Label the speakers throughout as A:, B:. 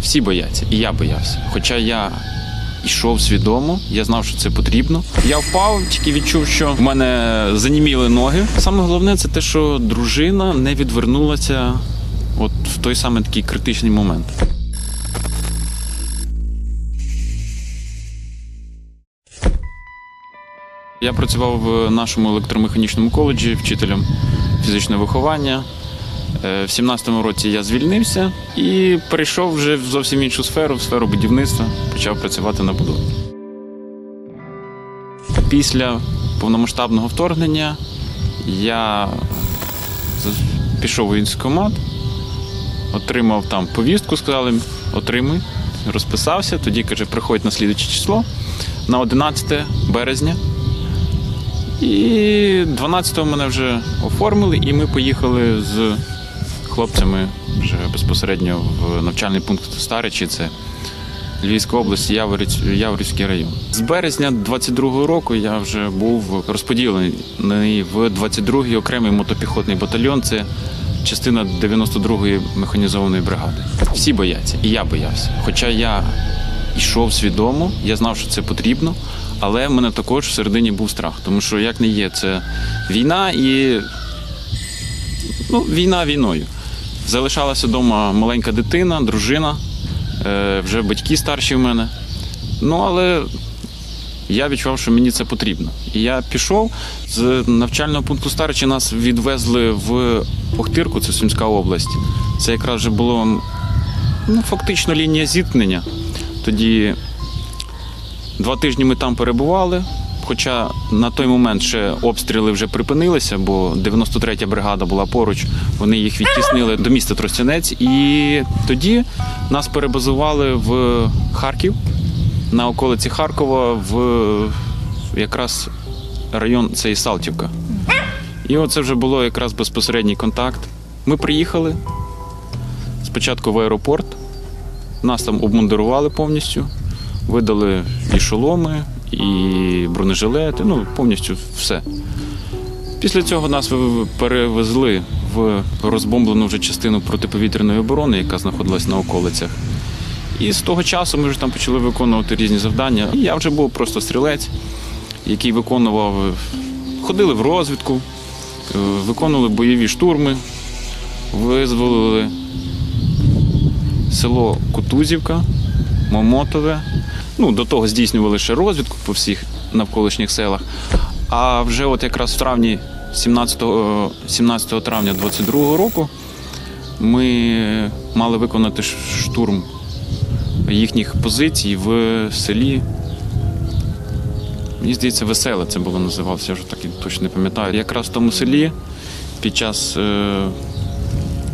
A: Всі бояться, і я боявся. Хоча я йшов свідомо, я знав, що це потрібно. Я впав, тільки відчув, що в мене заніміли ноги. Саме головне це те, що дружина не відвернулася от в той самий такий критичний момент. Я працював в нашому електромеханічному коледжі вчителем фізичного виховання. Е, В 17-му році я звільнився і перейшов вже в зовсім іншу сферу, в сферу будівництва, почав працювати на будові. Після повномасштабного вторгнення я пішов у військкомат, отримав там повістку, сказали, отримуй, розписався. Тоді каже, приходь на слідуче число на 11 березня. І 12-го мене вже оформили, і ми поїхали з хлопцями вже безпосередньо в навчальний пункт Старичі, це Львівська область, Яворівсь- Яворівський район. З березня 22-го року я вже був розподілений в 22-й окремий мотопіхотний батальйон. Це частина 92-ї механізованої бригади. Всі бояться, і я боявся. Хоча я йшов свідомо, я знав, що це потрібно, але в мене також всередині був страх, тому що як не є, це війна і ну, війна війною. Залишалася вдома маленька дитина, дружина, е, вже батьки старші в мене. Ну, але я відчував, що мені це потрібно. І я пішов з навчального пункту Старичі нас відвезли в Охтирку, це Сумська область. Це якраз вже було ну, фактично лінія зіткнення. Тоді два тижні ми там перебували. Хоча на той момент ще обстріли вже припинилися, бо 93-я бригада була поруч, вони їх відтіснили до міста Тростянець. І тоді нас перебазували в Харків на околиці Харкова, в якраз район цей Салтівка. І оце вже було якраз безпосередній контакт. Ми приїхали спочатку в аеропорт, нас там обмундирували повністю, видали і шоломи, і бронежилети, ну повністю все. Після цього нас перевезли в розбомблену вже частину протиповітряної оборони, яка знаходилась на околицях. І з того часу ми вже там почали виконувати різні завдання. І я вже був просто стрілець, який виконував, ходили в розвідку, е, виконували бойові штурми, визволили село Кутузівка, Момотове. Ну, до того здійснювали ще розвідку по всіх навколишніх селах. А вже от якраз в травні 17, е, 17 травня 22-го року ми мали виконати штурм їхніх позицій в селі. Мені здається, веселе це було називалося, я вже так і точно не пам'ятаю. Якраз в тому селі під час е,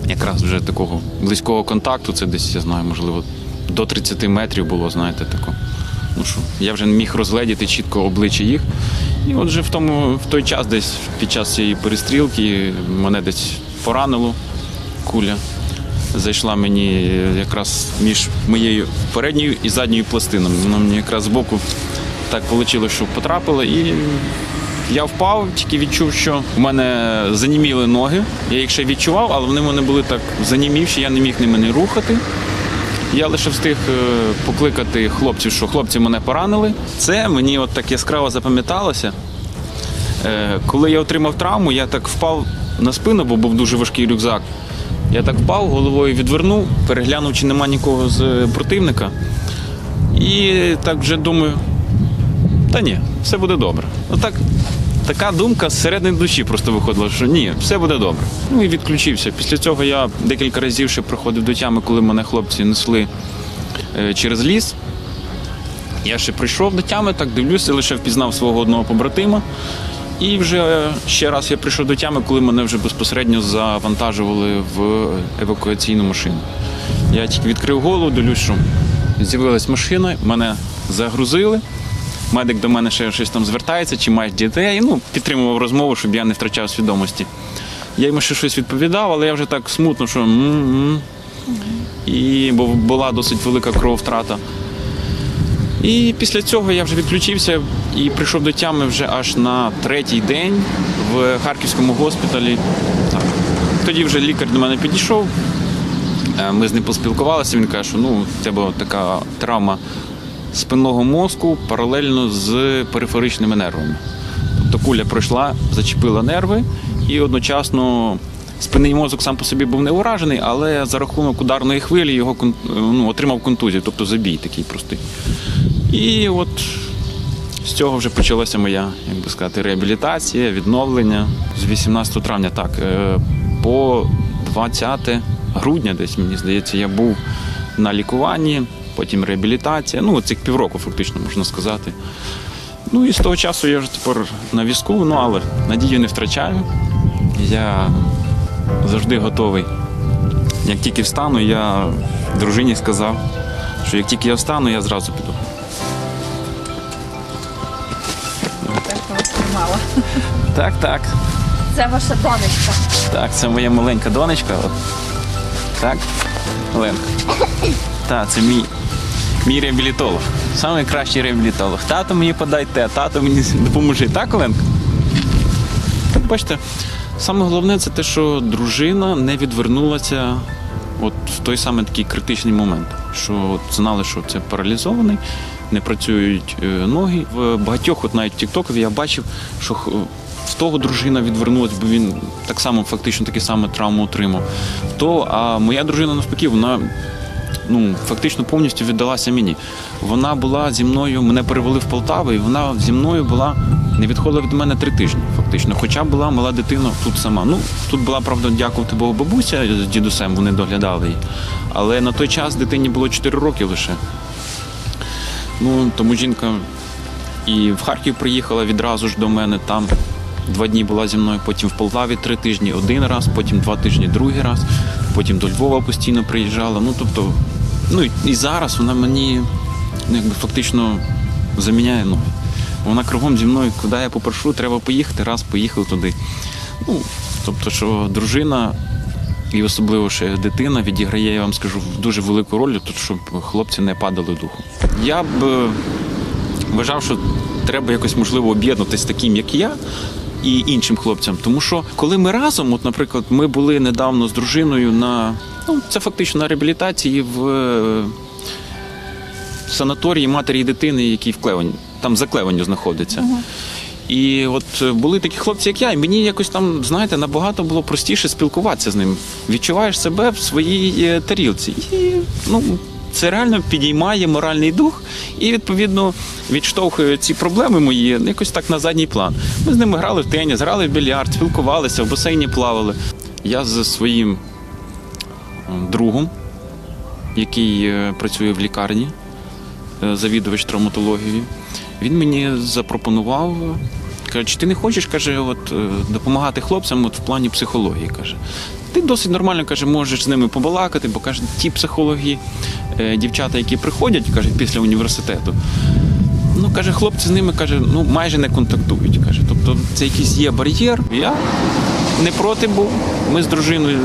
A: якраз вже такого близького контакту, це десь, я знаю, можливо, до 30 метрів було, знаєте, тако. Ну що, я вже не міг розгледіти чітко обличчя їх. І от вже в тому в той час, десь під час цієї перестрілки, мене десь поранило куля. Зайшла мені якраз між моєю передньою і задньою пластинами. Вона мені якраз збоку так вийшло, що потрапила. І я впав, тільки відчув, що в мене заніміли ноги. Я їх ще відчував, але вони в мене були так занімівші, я не міг ними не рухати. Я лише встиг е, покликати хлопців, що хлопці мене поранили. Це мені от так яскраво запам'яталося. Е, Коли я отримав травму, я так впав на спину, бо був дуже важкий рюкзак. Я так впав, головою відвернув, переглянув, чи нема нікого з е, противника. І так вже думаю, та ні, все буде добре. Отак, така думка з середини душі просто виходила, що ні, все буде добре. Ну і відключився. Після цього я декілька разів ще приходив до тями, коли мене хлопці несли е, через ліс. Я ще прийшов до тями, так дивлюся, лише впізнав свого одного побратима. І вже ще раз я прийшов до тями, коли мене вже безпосередньо завантажували в евакуаційну машину. Я тільки відкрив голову, дивлюсь, що з'явилась машина, мене загрузили. Медик до мене ще щось там звертається, чи маєш дітей. Ну, підтримував розмову, щоб я не втрачав свідомості. Я йому ще щось відповідав, але я вже так смутно, що м-м. І бо була досить велика крововтрата. І після цього я вже відключився і прийшов до тями вже аж на третій день в харківському госпіталі. Так. тоді вже лікар до мене підійшов. Е, Ми з ним поспілкувалися. Він каже, що ну, в тебе така травма спинного мозку паралельно з периферичними нервами. Тобто куля пройшла, зачепила нерви, і одночасно спинний мозок сам по собі був не уражений, але за рахунок ударної хвилі його ну, отримав контузію, тобто забій такий простий. І от з цього вже почалася моя, як би сказати, реабілітація, відновлення. З 18 травня, так, е, по 20 грудня, десь мені здається, я був на лікуванні, потім реабілітація. Ну, цих півроку, фактично, можна сказати. Ну і з того часу я вже тепер на візку, ну але надію не втрачаю. Я завжди готовий. Як тільки встану, я дружині сказав, що як тільки я встану, я зразу піду.
B: Так,
A: так.
B: Це ваша донечка.
A: Так, це моя маленька донечка. От. Так, Оленка. Так, це мій, мій реабілітолог. Самий кращий реабілітолог. Тато мені подайте, тато мені допоможи. Так, Оленка? Так, бачите, саме головне це те, що дружина не відвернулася от в той самий такий критичний момент. Що от знали, що це паралізований, не працюють е, ноги. В багатьох, от навіть в Тіктокові, я бачив, що в того дружина відвернулась, бо він так само фактично такі саме травму отримав. То, а моя дружина навпаки, вона ну, фактично повністю віддалася мені. Вона була зі мною, мене перевели в Полтаву, і вона зі мною була, не відходила від мене три тижні, фактично. Хоча була мала дитина тут сама. Ну, тут була, правда, дякувати Богу, бабуся з дідусем, вони доглядали її. Але на той час дитині було 4 роки лише. Ну, тому жінка і в Харків приїхала відразу ж до мене там. Два дні була зі мною, потім в Полтаві три тижні один раз, потім два тижні другий раз, потім до Львова постійно приїжджала. Ну тобто, ну і- зараз вона мені ну, якби фактично заміняє ноги. Вона кругом зі мною, куди я попрошу, треба поїхати, раз поїхав туди. Ну, тобто, що дружина і особливо ще дитина відіграє, я вам скажу, дуже велику роль, тут, щоб хлопці не падали духом. Я б е, вважав, що треба якось можливо об'єднатися з таким, як я. І іншим хлопцям, тому що коли ми разом, от, наприклад, ми були недавно з дружиною на ну це фактично на реабілітації в е, санаторії матері і дитини, який в Клевані, там за Клеванню знаходиться. І от е, були такі хлопці, як я, і мені якось там, знаєте, набагато було простіше спілкуватися з ним. Відчуваєш себе в своїй е, тарілці. І ну, це реально підіймає моральний дух і, відповідно, відштовхує ці проблеми мої якось так на задній план. Ми з ними грали в теніс, грали в більярд, спілкувалися, в басейні плавали. Я зі своїм другом, який е, працює в лікарні, е, завідувач травматології, він мені запропонував. Каже, чи ти не хочеш, каже, от, е, допомагати хлопцям от, в плані психології. каже. Ти досить нормально каже, можеш з ними побалакати, бо каже, ті психологи, е, дівчата, які приходять, каже, після університету. Ну, каже, хлопці з ними каже, ну майже не контактують. Каже. Тобто це якийсь є бар'єр. Я не проти був. Ми з дружиною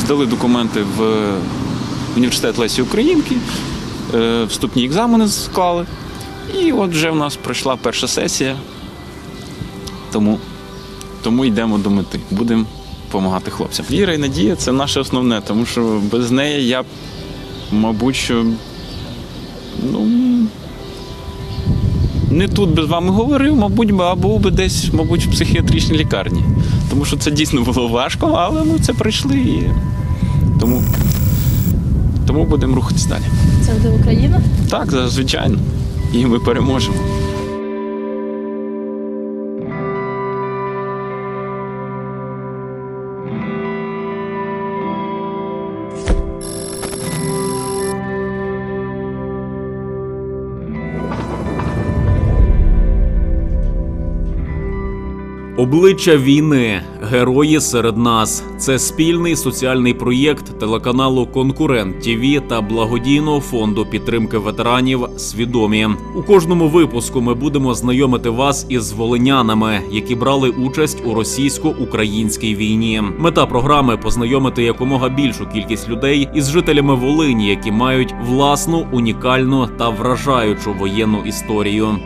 A: здали документи в університет Лесі Українки, е, вступні екзамени склали. І от вже в нас пройшла перша сесія. Тому, тому йдемо до мети. Будемо допомагати хлопцям. Віра і надія це наше основне, тому що без неї я, б, мабуть, що ну, не тут би з вами говорив, мабуть, а був би десь, мабуть, в психіатричній лікарні. Тому що це дійсно було важко, але ми це пройшли і тому, тому будемо рухатись далі.
B: Це буде Україна?
A: Так, звичайно. І ми переможемо.
C: Обличчя війни, герої серед нас. Це спільний соціальний проєкт телеканалу Конкурент ТІВІ та благодійного фонду підтримки ветеранів. Свідомі у кожному випуску ми будемо знайомити вас із волинянами, які брали участь у російсько-українській війні. Мета програми познайомити якомога більшу кількість людей із жителями Волині, які мають власну унікальну та вражаючу воєнну історію.